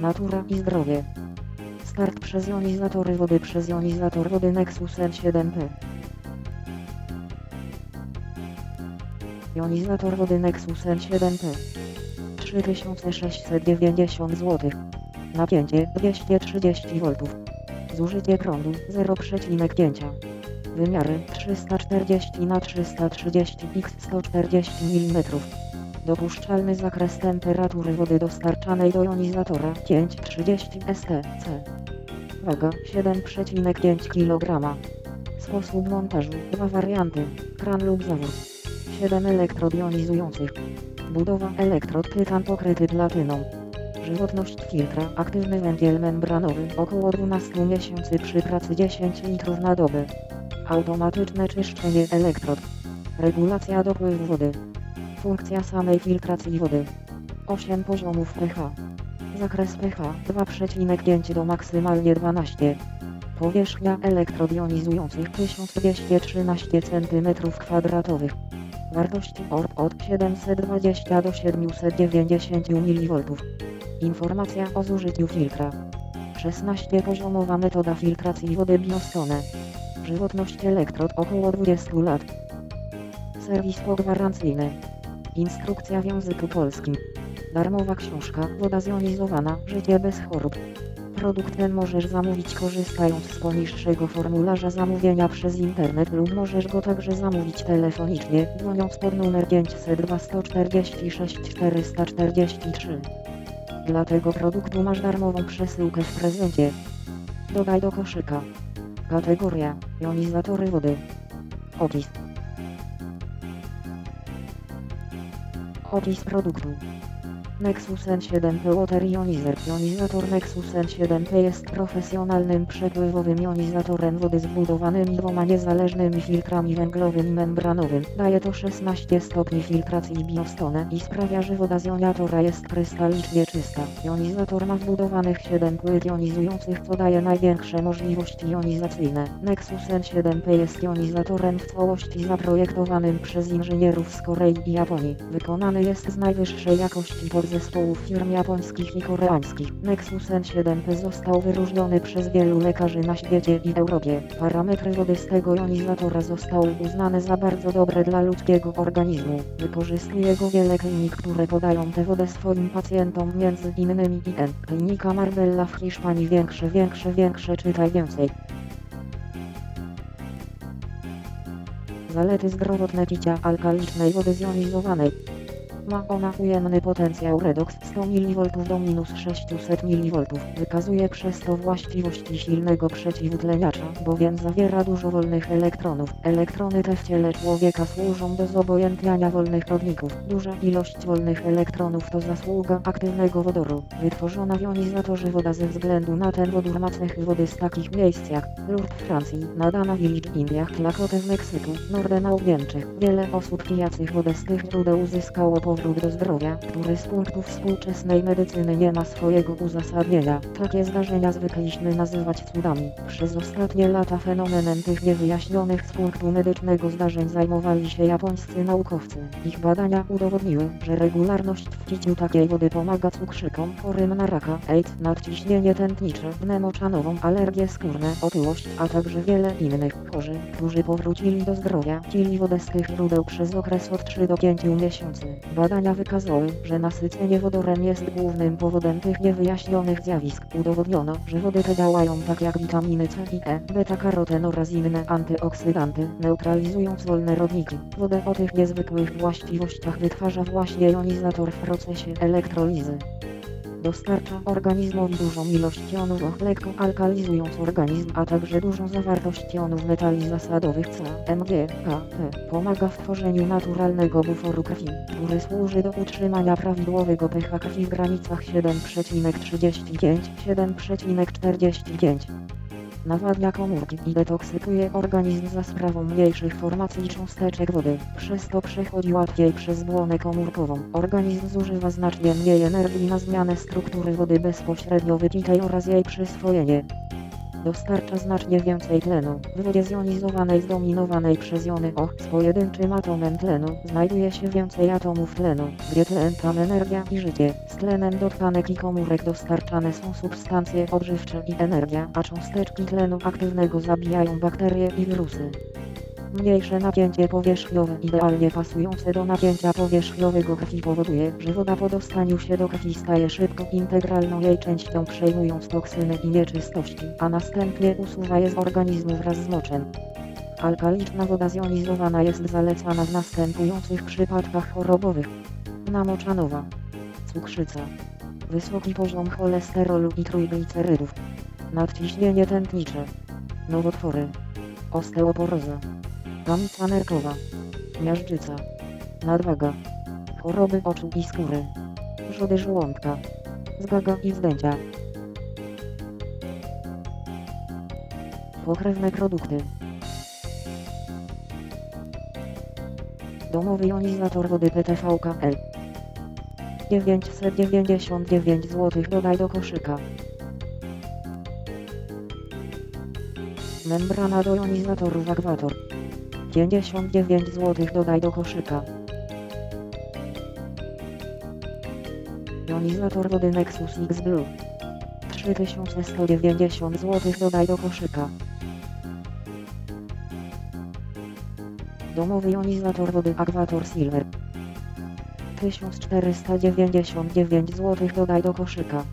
Natura i zdrowie. Start przez jonizatory wody przez jonizator wody Nexus N7P. Jonizator wody Nexus N7P. 3690 zł. Napięcie 230 V. Zużycie prądu 0,5. Wymiary 340 na 330 x 140 mm. Dopuszczalny zakres temperatury wody dostarczanej do jonizatora 530 STC. Waga 7,5 kg. Sposób montażu dwa warianty, kran lub zawór. 7 elektrod jonizujących. Budowa elektrod tytan pokryty platyną. Żywotność filtra aktywny węgiel membranowy około 12 miesięcy przy pracy 10 litrów na dobę. Automatyczne czyszczenie elektrod. Regulacja dopływu wody. Funkcja samej filtracji wody. 8 poziomów pH. Zakres pH 2,5 do maksymalnie 12. Powierzchnia elektrod jonizujących 1213 cm2. Wartości ORP od 720 do 790 mV. Informacja o zużyciu filtra. 16-poziomowa metoda filtracji wody biostone. Żywotność elektrod około 20 lat. Serwis pogwarancyjny. Instrukcja w języku polskim. Darmowa książka Woda zjonizowana Życie bez chorób. Produkt ten możesz zamówić korzystając z poniższego formularza zamówienia przez internet lub możesz go także zamówić telefonicznie, dzwoniąc pod numer 502 146 443. Dla tego produktu masz darmową przesyłkę w prezencie. Dodaj do koszyka. Kategoria Jonizatory wody. Opis. Opis produktu. Nexus N7P Water Ionizer Jonizator Nexus N7P jest profesjonalnym przepływowym jonizatorem wody zbudowanymi dwoma niezależnymi filtrami węglowym i membranowym. Daje to 16 stopni filtracji biostone i sprawia, że woda z jonizatora jest krystalicznie czysta. Jonizator ma wbudowanych 7 płyt jonizujących, co daje największe możliwości jonizacyjne. Nexus N7P jest jonizatorem w całości zaprojektowanym przez inżynierów z Korei i Japonii. Wykonany jest z najwyższej jakości podzespołów firm japońskich i koreańskich. Nexus N7P został wyróżniony przez wielu lekarzy na świecie i Europie. Parametry wody z tego jonizatora zostały uznane za bardzo dobre dla ludzkiego organizmu. Wykorzystuje go wiele klinik, które podają tę wodę swoim pacjentom, między innymi IN. Klinika Marbella w Hiszpanii większe, większe, większe, czytaj więcej. Zalety zdrowotne picia alkalicznej wody zjonizowanej. Ma ona ujemny potencjał redoks 100 mV do minus 600 mV. Wykazuje przez to właściwości silnego przeciwutleniacza, bowiem zawiera dużo wolnych elektronów. Elektrony te w ciele człowieka służą do zobojętniania wolnych rodników. Duża ilość wolnych elektronów to zasługa aktywnego wodoru. Wytworzona w jonizatorze woda ze względu na ten wodór ma cechy wody z takich miejsc jak Lourdes w Francji, Nadana Village w Indiach, Tlacote w Meksyku, Nordenau w Niemczech. Wiele osób pijacych wodę z tych źródeł uzyskało powrót do zdrowia, który z punktu współczesnej medycyny nie ma swojego uzasadnienia. Takie zdarzenia zwykliśmy nazywać cudami. Przez ostatnie lata fenomenem tych niewyjaśnionych z punktu medycznego zdarzeń zajmowali się japońscy naukowcy. Ich badania udowodniły, że regularność w piciu takiej wody pomaga cukrzykom, chorym na raka, AIDS, nadciśnienie tętnicze, pneumoczanową, alergie skórne, otyłość, a także wiele innych. Chorzy, którzy powrócili do zdrowia, pili wodę z tych źródeł przez okres od 3 do 5 miesięcy. Badania wykazały, że nasycenie wodorem jest głównym powodem tych niewyjaśnionych zjawisk. Udowodniono, że wody te działają tak jak witaminy C i E, beta-karoten oraz inne antyoksydanty, neutralizując wolne rodniki. Wodę o tych niezwykłych właściwościach wytwarza właśnie jonizator w procesie elektrolizy. Dostarcza organizmowi dużą ilość jonów, lekko alkalizując organizm, a także dużą zawartość jonów metali zasadowych C, Mg, K, P. Pomaga w tworzeniu naturalnego buforu krwi, który służy do utrzymania prawidłowego pH krwi w granicach 7,35-7,45. Nawadnia komórki i detoksykuje organizm za sprawą mniejszych formacji cząsteczek wody. Przez to przechodzi łatwiej przez błonę komórkową. Organizm zużywa znacznie mniej energii na zmianę struktury wody bezpośrednio wypitej oraz jej przyswojenie. Dostarcza znacznie więcej tlenu. W wodzie zjonizowanej zdominowanej przez jony O z pojedynczym atomem tlenu znajduje się więcej atomów tlenu, gdzie tlen tam energia i życie. Z tlenem do tkanek i komórek dostarczane są substancje odżywcze i energia, a cząsteczki tlenu aktywnego zabijają bakterie i wirusy. Mniejsze napięcie powierzchniowe idealnie pasujące do napięcia powierzchniowego krwi powoduje, że woda po dostaniu się do krwi staje szybko integralną jej częścią przejmując toksyny i nieczystości, a następnie usuwa je z organizmu wraz z moczem. Alkaliczna woda zjonizowana jest zalecana w następujących przypadkach chorobowych. Namoczanowa. Cukrzyca. Wysoki poziom cholesterolu i trójglicerydów. Nadciśnienie tętnicze. Nowotwory. Osteoporoza. Tamica nerkowa. Miażdżyca. Nadwaga. Choroby oczu i skóry. Wrzody żołądka. Zgaga i wzdęcia. Pokrewne produkty. Domowy jonizator wody PTVKL. 999 zł dodaj do koszyka. Membrana do jonizatorów Agwator. 59 zł dodaj do koszyka. Jonizator wody Nexus X Blue. 3190 zł dodaj do koszyka. Domowy jonizator wody Aquator Silver. 1499 zł dodaj do koszyka.